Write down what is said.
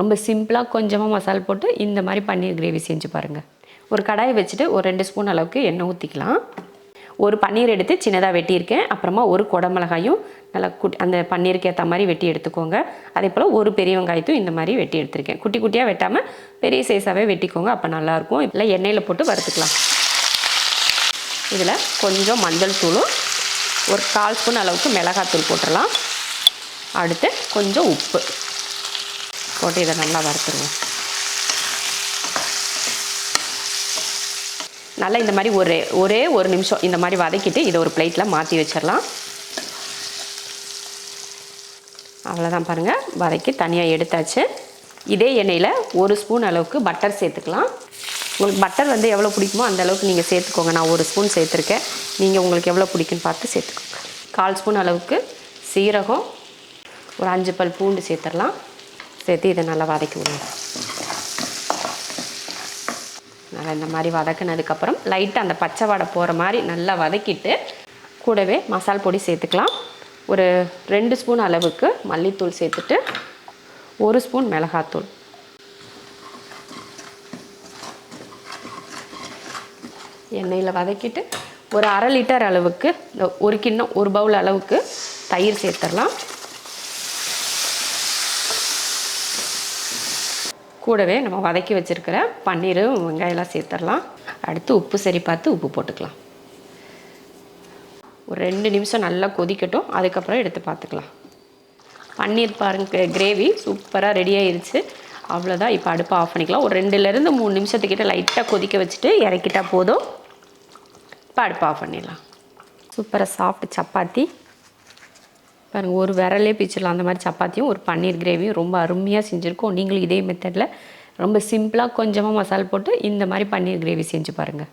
ரொம்ப சிம்பிளாக கொஞ்சமாக மசால் போட்டு இந்த மாதிரி பன்னீர் கிரேவி செஞ்சு பாருங்கள் ஒரு கடாயை வச்சுட்டு ஒரு ரெண்டு ஸ்பூன் அளவுக்கு எண்ணெய் ஊற்றிக்கலாம் ஒரு பன்னீர் எடுத்து சின்னதாக வெட்டியிருக்கேன். அப்புறமா ஒரு குடமிளகாயும் நல்லா குட் அந்த பன்னீருக்கு ஏற்ற மாதிரி வெட்டி எடுத்துக்கோங்க. அதே போல் ஒரு பெரிய வெங்காயத்தையும் இந்த மாதிரி வெட்டி எடுத்திருக்கேன். குட்டி குட்டியாக வெட்டாமல் பெரிய சைஸாகவே வெட்டிக்கோங்க. அப்போ நல்லாயிருக்கும் இல்லை எண்ணெயில் போட்டு வறுத்துக்கலாம். இதில் கொஞ்சம் மஞ்சள் தூளும் ஒரு கால் ஸ்பூன் அளவுக்கு மிளகாத்தூள் போட்டுடலாம் அடுத்து கொஞ்சம் உப்பு. போட்டு இதை நல்லா வறுத்துருவோம். நல்லா இந்த மாதிரி ஒரே ஒரே ஒரு நிமிஷம் இந்த மாதிரி வதக்கிட்டு இதை ஒரு பிளேட்டில் மாற்றி வச்சிடலாம். அவ்வளோதான் பாருங்கள் வதக்கி தனியாக எடுத்தாச்சு. இதே எண்ணெயில் ஒரு ஸ்பூன் அளவுக்கு பட்டர் சேர்த்துக்கலாம். உங்களுக்கு பட்டர் வந்து எவ்வளோ பிடிக்குமோ அந்த அளவுக்கு நீங்கள் சேர்த்துக்கோங்க. நான் ஒரு ஸ்பூன் சேர்த்துருக்கேன். நீங்கள் உங்களுக்கு எவ்வளோ பிடிக்குன்னு பார்த்து சேர்த்துக்கோங்க. கால் ஸ்பூன் அளவுக்கு சீரகம். ஒரு அஞ்சு பல் பூண்டு சேர்த்துடலாம். சேர்த்து இதை நல்லா வதக்கி விடுங்க நல்லா இந்த மாதிரி வதக்குனதுக்கப்புறம் லைட்டாக அந்த பச்சை வடை போகிற மாதிரி நல்லா வதக்கிட்டு கூடவே மசால் பொடி சேர்த்துக்கலாம். ஒரு ரெண்டு ஸ்பூன் அளவுக்கு மல்லித்தூள் சேர்த்துட்டு ஒரு ஸ்பூன் மிளகாத்தூள். எண்ணெயில் வதக்கிட்டு ஒரு அரை லிட்டர் அளவுக்கு இந்த ஒரு கிண்ணம் ஒரு பவுல் அளவுக்கு தயிர் சேர்த்துடலாம். கூடவே நம்ம வதக்கி வச்சுருக்கிற பன்னீர் வெங்காயம்லாம் சேர்த்துடலாம். அடுத்து உப்பு சரி பார்த்து உப்பு போட்டுக்கலாம். ஒரு ரெண்டு நிமிஷம் நல்லா கொதிக்கட்டும். அதுக்கப்புறம் எடுத்து பார்த்துக்கலாம். பன்னீர் பாருங்க கிரேவி சூப்பராக ரெடி ஆயிருச்சு. அவ்வளோதான் இப்போ அடுப்பை ஆஃப் பண்ணிக்கலாம். ஒரு ரெண்டுலேருந்து மூணு நிமிஷத்துக்கிட்ட லைட்டாக கொதிக்க வச்சுட்டு இறக்கிட்டால் போதும். இப்போ அடுப்பை ஆஃப் பண்ணிடலாம். சூப்பராக சாஃப்ட் சப்பாத்தி. பாருங்கள் ஒரு விரலே பிச்சிடலாம். அந்த மாதிரி சப்பாத்தியும் ஒரு பன்னீர் கிரேவியும் ரொம்ப அருமையாக செஞ்சுருக்கோம். நீங்களும் இதே மெத்தடில் ரொம்ப சிம்பிளாக கொஞ்சமாக மசால் போட்டு இந்த மாதிரி பன்னீர் கிரேவி செஞ்சு பாருங்கள்